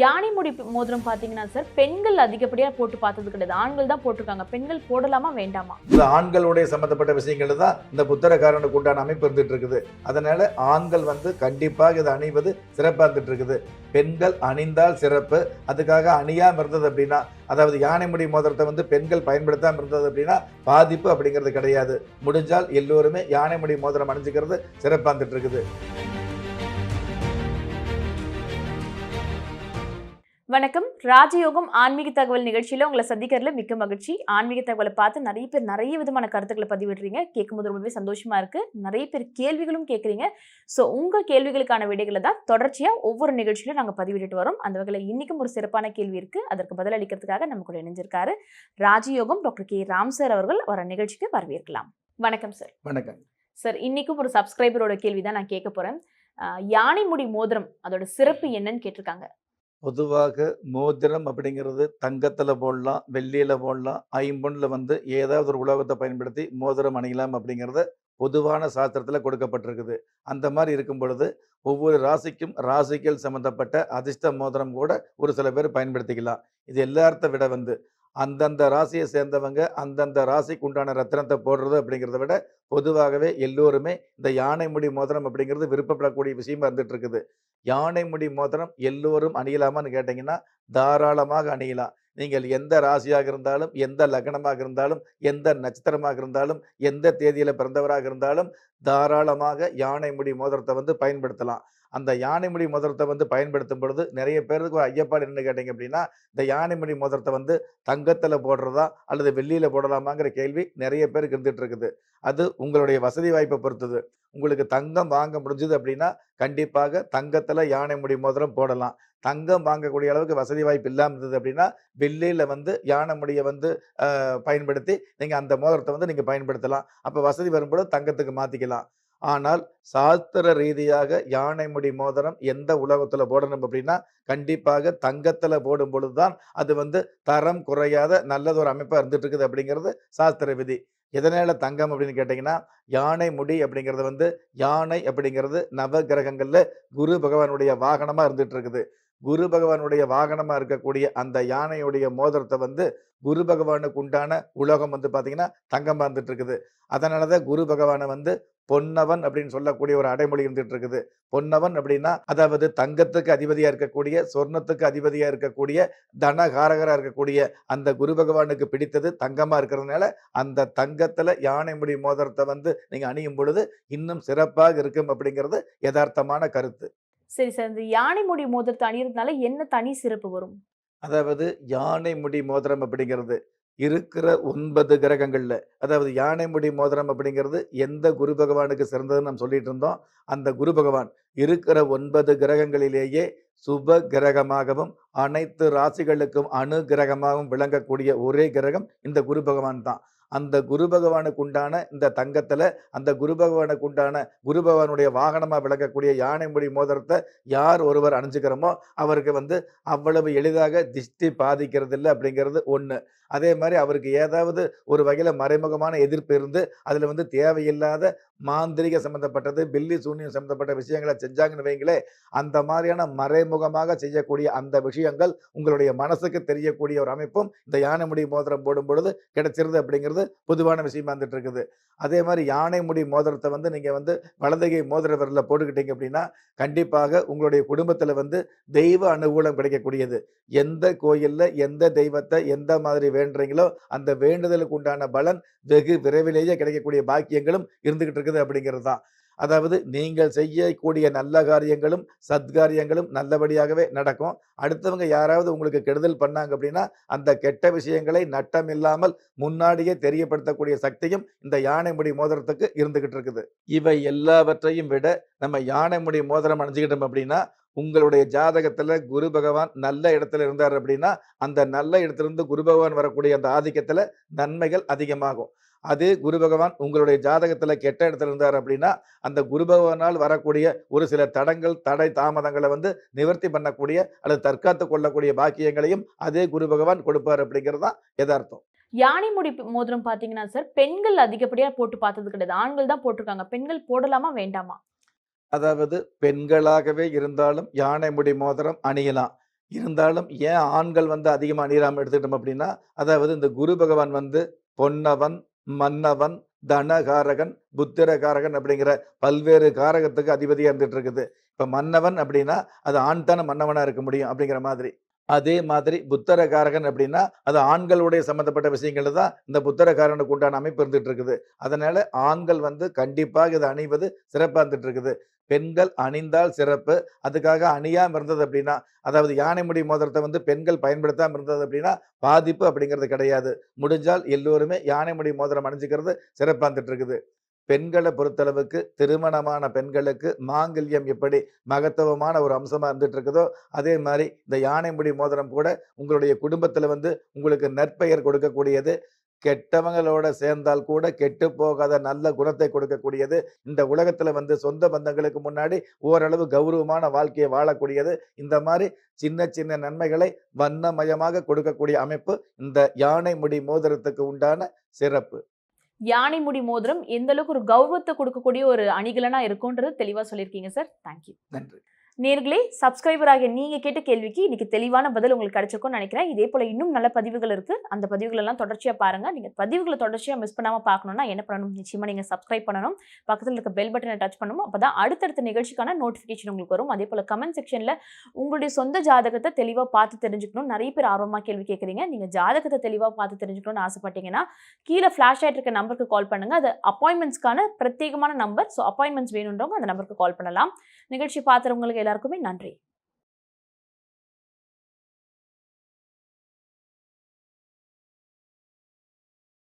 யானை முடி மோதிரம் பார்த்தீங்கன்னா சார் பெண்கள் அதிகப்படியாக போட்டு பார்த்தது கிடையாது. ஆண்கள் தான் போட்டிருக்காங்க. பெண்கள் போடலாமா வேண்டாமா? இந்த ஆண்களுடைய சம்பந்தப்பட்ட விஷயங்கள் தான் இந்த புத்தரக்காரனுக்கு உண்டான அமைப்பு இருந்துட்டு இருக்குது. அதனால ஆண்கள் வந்து கண்டிப்பாக இதை அணிவது சிறப்பாக இருந்துட்டு இருக்குது. பெண்கள் அணிந்தால் சிறப்பு. அதுக்காக அணியாமல் இருந்தது அப்படின்னா அதாவது யானை முடி மோதிரத்தை வந்து பெண்கள் பயன்படுத்தாமல் இருந்தது அப்படின்னா பாதிப்பு அப்படிங்கிறது கிடையாது. முடிஞ்சால் எல்லோருமே யானை முடி மோதிரம் அணிஞ்சுக்கிறது சிறப்பாக இருந்துட்டு இருக்குது. வணக்கம். ராஜயோகம் ஆன்மீக தகவல் நிகழ்ச்சியில உங்களை சந்திக்கிறதுல மிக்க மகிழ்ச்சி. ஆன்மீக தகவலை பார்த்து நிறைய பேர் நிறைய விதமான கருத்துக்களை பதிவிடுறீங்க. கேட்கும்போது ரொம்பவே சந்தோஷமா இருக்கு. நிறைய பேர் கேள்விகளும் கேட்குறீங்க. ஸோ உங்க கேள்விகளுக்கான விடைகளை தான் தொடர்ச்சியா ஒவ்வொரு நிகழ்ச்சியிலும் நாங்க பதிவிட்டுட்டு வரோம். அந்த வகையில் இன்னைக்கும் ஒரு சிறப்பான கேள்வி இருக்கு. அதற்கு பதில் அளிக்கிறதுக்காக நம்ம கூட இணைஞ்சிருக்காரு ராஜயோகம் டாக்டர் கே. ராம் சார் அவர்கள். வர நிகழ்ச்சிக்கு வரவேற்கலாம். வணக்கம் சார். வணக்கம். சார் இன்னைக்கும் ஒரு சப்ஸ்கிரைபரோட கேள்வி தான் நான் கேட்க போறேன். ஆஹ் யானை முடி மோதிரம் அதோட சிறப்பு என்னன்னு கேட்டிருக்காங்க. பொதுவாக மோதிரம் அப்படிங்கிறது தங்கத்தில் போடலாம் வெள்ளியில் போடலாம் ஐம்பொன்னில் வந்து ஏதாவது ஒரு உலோகத்தை பயன்படுத்தி மோதிரம் அணியலாம் அப்படிங்கிறத பொதுவான சாஸ்திரத்தில் கொடுக்கப்பட்டிருக்குது. அந்த மாதிரி இருக்கும் பொழுது ஒவ்வொரு ராசிக்கும் ராசிகள் சம்மந்தப்பட்ட அதிர்ஷ்ட மோதிரம் கூட ஒரு சில பேர் பயன்படுத்திக்கலாம். இது எல்லார்த்த விட வந்து அந்தந்த ராசியை சேர்ந்தவங்க அந்தந்த ராசிக்கு உண்டான ரத்தினத்தை போடுறது அப்படிங்கிறத விட பொதுவாகவே எல்லோருமே இந்த யானை முடி மோதிரம் அப்படிங்கிறது விருப்பப்படக்கூடிய விஷயமா இருந்துட்டு இருக்குது. யானை முடி மோதிரம் எல்லோரும் அணியலாமான்னு கேட்டிங்கன்னா தாராளமாக அணியலாம். நீங்கள் எந்த ராசியாக இருந்தாலும் எந்த லக்னமாக இருந்தாலும் எந்த நட்சத்திரமாக இருந்தாலும் எந்த தேதியில் பிறந்தவராக இருந்தாலும் தாராளமாக யானை முடி மோதிரத்தை வந்து பயன்படுத்தலாம். அந்த யானைமுடி மோதிரத்தை வந்து பயன்படுத்தும் பொழுது நிறைய பேருக்கு ஒரு ஐயப்பாடு என்ன கேட்டிங்க அப்படின்னா இந்த யானைமுடி மோதிரத்தை வந்து தங்கத்தில் போடுறதா அல்லது வெள்ளியில் போடலாமாங்கிற கேள்வி நிறைய பேருக்கு இருந்துகிட்ருக்குது அது உங்களுடைய வசதி வாய்ப்பை பொறுத்தது. உங்களுக்கு தங்கம் வாங்க முடிஞ்சது அப்படின்னா கண்டிப்பாக தங்கத்தில் யானை முடி மோதிரம் போடலாம். தங்கம் வாங்கக்கூடிய அளவுக்கு வசதி வாய்ப்பு இல்லாமல் இருந்தது அப்படின்னா வெள்ளியில் வந்து யானை முடியை வந்து பயன்படுத்தி நீங்கள் அந்த மோதிரத்தை வந்து நீங்கள் பயன்படுத்தலாம். அப்போ வசதி வரும்போது தங்கத்துக்கு மாற்றிக்கலாம் ஆனால் சாஸ்திர ரீதியாக யானை முடி மோதிரம் எந்த உலகத்தில் போடணும் அப்படின்னா கண்டிப்பாக தங்கத்தில் போடும் பொழுது தான் அது வந்து தரம் குறையாத நல்லது ஒரு அமைப்பாக இருந்துட்டு இருக்குது அப்படிங்கிறது சாஸ்திர விதி. எதனால தங்கம் அப்படின்னு கேட்டிங்கன்னா யானை முடி அப்படிங்கிறது வந்து யானை அப்படிங்கிறது நவ குரு பகவானுடைய வாகனமாக இருந்துட்டு இருக்குது குரு பகவானுடைய வாகனமாக இருக்கக்கூடிய அந்த யானையுடைய மோதிரத்தை வந்து குரு பகவானுக்கு உண்டான உலோகம் வந்து பார்த்தீங்கன்னா தங்கமாக இருந்துட்டு இருக்குது. அதனால தான் குரு பகவானை வந்து பொன்னவன் அப்படின்னு சொல்லக்கூடிய ஒரு அடைமொழி இருந்துட்டு இருக்குது. பொன்னவன் அப்படின்னா அதாவது தங்கத்துக்கு அதிபதியா இருக்கக்கூடிய சொர்ணத்துக்கு அதிபதியா இருக்கக்கூடிய தனகாரகரா இருக்கக்கூடிய அந்த குரு பகவானுக்கு பிடித்தது தங்கமா இருக்கிறதுனால அந்த தங்கத்துல யானை முடி மோதிரத்தை வந்து நீங்க அணியும் பொழுது இன்னும் சிறப்பாக இருக்கும் அப்படிங்கிறது யதார்த்தமான கருத்து. சரி சார். இந்த யானை முடி மோதிரத்தை அணியிறதுனால என்ன தனி சிறப்பு வரும்? அதாவது யானை முடி மோதிரம் அப்படிங்கிறது இருக்கிற ஒன்பது கிரகங்கள்ல அதாவது யானை முடி மோதிரம் அப்படிங்கிறது எந்த குரு பகவானுக்கு சிறந்ததுன்னு நம்ம சொல்லிட்டு இருந்தோம். அந்த குரு பகவான் இருக்கிற ஒன்பது கிரகங்களிலேயே சுப கிரகமாகவும் அனைத்து ராசிகளுக்கும் அணு கிரகமாகவும் விளங்கக்கூடிய ஒரே கிரகம் இந்த குரு பகவான் தான். அந்த குரு பகவானுக்கு உண்டான இந்த தங்கத்தில் அந்த குரு பகவானுக்கு உண்டான குரு பகவானுடைய வாகனமாக விளக்கக்கூடிய யானை மொழி மோதிரத்தை யார் ஒருவர் அணிஞ்சுக்கிறோமோ அவருக்கு வந்து அவ்வளவு எளிதாக திஷ்டி பாதிக்கிறது இல்லை அப்படிங்கிறது ஒன்று அதே மாதிரி அவருக்கு ஏதாவது ஒரு வகையில் மறைமுகமான எதிர்ப்பு இருந்து அதில் வந்து தேவையில்லாத மாந்திரிக சம்மந்தப்பட்டது பில்லி சூன்யம் சம்மந்தப்பட்ட விஷயங்களை செஞ்சாங்கன்னு வைங்களே அந்த மாதிரியான மறைமுகமாக செய்யக்கூடிய அந்த விஷயங்கள் உங்களுடைய மனசுக்கு தெரியக்கூடிய ஒரு அமைப்பும் இந்த யானை முடி மோதிரம் போடும் பொழுது கிடைச்சிருது அப்படிங்கிறது பொதுவான விஷயமா வந்துட்டு இருக்குது அதே மாதிரி யானை முடி மோதிரத்தை வந்து நீங்கள் வந்து வலதுகை மோதிர விரலில் போட்டுக்கிட்டீங்க அப்படின்னா கண்டிப்பாக உங்களுடைய குடும்பத்தில் வந்து தெய்வ அனுகூலம் கிடைக்கக்கூடியது. எந்த கோயிலில் எந்த தெய்வத்தை எந்த மாதிரி வேண்டுறீங்களோ அந்த வேண்டுதலுக்கு உண்டான பலன் வெகு விரைவிலேயே கிடைக்கக்கூடிய பாக்கியங்களும் இருந்துகிட்டு இருக்குது அப்படிங்கிறது தான். அதாவது நீங்கள் செய்யக்கூடிய நல்ல காரியங்களும் சத்காரியங்களும் நல்லபடியாகவே நடக்கும். அடுத்தவங்க யாராவது உங்களுக்கு கெடுதல் பண்ணாங்க அப்படின்னா அந்த கெட்ட விஷயங்களை நட்டம் இல்லாமல் முன்னாடியே தெரியப்படுத்தக்கூடிய சக்தியும் இந்த யானை முடி மோதிரத்துக்கு இருந்துகிட்டு இருக்குது. இவை எல்லாவற்றையும் விட நம்ம யானை முடி மோதிரம் அணிஞ்சுக்கிட்டோம் அப்படின்னா உங்களுடைய ஜாதகத்தில் குரு பகவான் நல்ல இடத்துல இருந்தார் அப்படின்னா அந்த நல்ல இடத்திலிருந்து குரு பகவான் வரக்கூடிய அந்த ஆதிக்கத்தில் நன்மைகள் அதிகமாகும். அதே குரு பகவான் உங்களுடைய ஜாதகத்துல கெட்ட இடத்துல இருந்தார் அப்படின்னா அந்த குரு பகவானால் வரக்கூடிய ஒரு சில தடங்கள் தடை தாமதங்களை வந்து நிவர்த்தி பண்ணக்கூடிய அல்லது தற்காத்து கொள்ளக்கூடிய பாக்கியங்களையும் அதே குரு பகவான் கொடுப்பார் அப்படிங்கிறது தான் யதார்த்தம். யானை முடி மோதிரம் பாத்தீங்கன்னா சார் பெண்கள் அதிகப்படியா போட்டு பார்த்தது கிடையாது. ஆண்கள் தான் போட்டிருக்காங்க. பெண்கள் போடலாமா வேண்டாமா? அதாவது பெண்களாகவே இருந்தாலும் யானை முடி மோதிரம் அணியலாம். இருந்தாலும் ஏன் ஆண்கள் வந்து அதிகமா அணியிறாம எடுத்துக்கிட்டோம் அப்படின்னா, அதாவது இந்த குரு பகவான் வந்து பொன்னவன், மன்னவன், தனகாரகன், புத்திரகாரகன் அப்படிங்கிற பல்வேறு காரகத்துக்கு அதிபதியாக இருந்துட்டு இருக்குது. இப்போ மன்னவன் அப்படின்னா, அது ஆண் தானே மன்னவனாக இருக்க முடியும் அப்படிங்கிற மாதிரி. அதே மாதிரி புத்தரகாரகன் அப்படின்னா, அது ஆண்களுடைய சம்மந்தப்பட்ட விஷயங்கள் தான் இந்த புத்தரகாரனுக்கு உண்டான அமைப்பு இருந்துட்டு இருக்குது. அதனால ஆண்கள் வந்து கண்டிப்பாக இதை அணிவது சிறப்பாக இருந்துட்டு இருக்குது. பெண்கள் அணிந்தால் சிறப்பு. அதுக்காக அணியாம இருந்தது அப்படின்னா, அதாவது யானை முடி மோதிரத்தை வந்து பெண்கள் பயன்படுத்தாமல் இருந்தது அப்படின்னா, பாதிப்பு அப்படிங்கிறது கிடையாது. முடிஞ்சால் எல்லோருமே யானை முடி மோதிரம் அணிஞ்சுக்கிறது சிறப்பாக இருந்துட்டு இருக்குது. பெண்களை பொறுத்தளவுக்கு திருமணமான பெண்களுக்கு மாங்கல்யம் எப்படி மகத்துவமான ஒரு அம்சமாக இருந்துட்டு இருக்குதோ, அதே மாதிரி இந்த யானை முடி மோதிரம் கூட உங்களுடைய குடும்பத்தில் வந்து உங்களுக்கு நற்பெயர் கொடுக்கக்கூடியது. கெட்டவங்களோட சேர்ந்தால் கூட கெட்டு போகாத நல்ல குணத்தை கொடுக்கக்கூடியது. இந்த உலகத்தில் வந்து சொந்த பந்தங்களுக்கு முன்னாடி ஓரளவு கௌரவமான வாழ்க்கையை வாழக்கூடியது. இந்த மாதிரி சின்ன சின்ன நன்மைகளை வண்ணமயமாக கொடுக்கக்கூடிய அமைப்பு இந்த யானை முடி மோதிரத்துக்கு உண்டான சிறப்பு. யானை முடி மோதிரம் எந்த அளவுக்கு ஒரு கௌரவத்தை கொடுக்கக்கூடிய ஒரு அணிகலனா இருக்கும்ன்றது தெளிவா சொல்லியிருக்கீங்க சார். Thank you. நன்றி. நேர்களே சப்ஸ்கிரைபர் ஆகிய நீங்கள் கேட்ட கேள்விக்கு இன்னைக்கு தெளிவான பதில் உங்களுக்கு கிடைச்சிருக்கும்னு நினைக்கிறேன். இதே போல் இன்னும் நல்ல பதிவுகள் இருக்குது அந்த பதிவுகளெல்லாம் தொடர்ச்சியாக பாருங்கள் நீங்கள் பதிவுகளை தொடர்ச்சியாக மிஸ் பண்ணாமல் பார்க்கணும்னா என்ன பண்ணணும்? நிச்சயமாக நீங்கள் சப்ஸ்கிரைப் பண்ணணும். பக்கத்தில் இருக்க பெல் பட்டனை டச் பண்ணணும். அப்பதான் அடுத்தடுத்த நிகழ்ச்சிக்கான நோட்டிஃபிகேஷன் உங்களுக்கு வரும். அதே போல் கமெண்ட் செக்ஷனில் உங்களுடைய சொந்த ஜாதகத்தை தெளிவாக பார்த்து தெரிஞ்சுக்கணும். நிறைய பேர் ஆர்வமாக கேள்வி கேட்குறீங்க நீங்கள் ஜாதகத்தை தெளிவாக பார்த்து தெரிஞ்சுக்கணும்னு ஆசைப்பட்டீங்கன்னா, கீழே ஃப்ளாஷ் ஆகிட்டு இருக்க நம்பருக்கு கால் பண்ணுங்க. அது அப்பாயின்மெண்ட்ஸ்க்கான பிரத்யேகமான நம்பர். ஸோ அப்பாயின்மெண்ட்ஸ் வேணும்ன்றவங்க அந்த நம்பருக்கு கால் பண்ணலாம். நிகழ்ச்சி பார்த்துறவங்களுக்கு எல்லாருக்குமே நன்றி.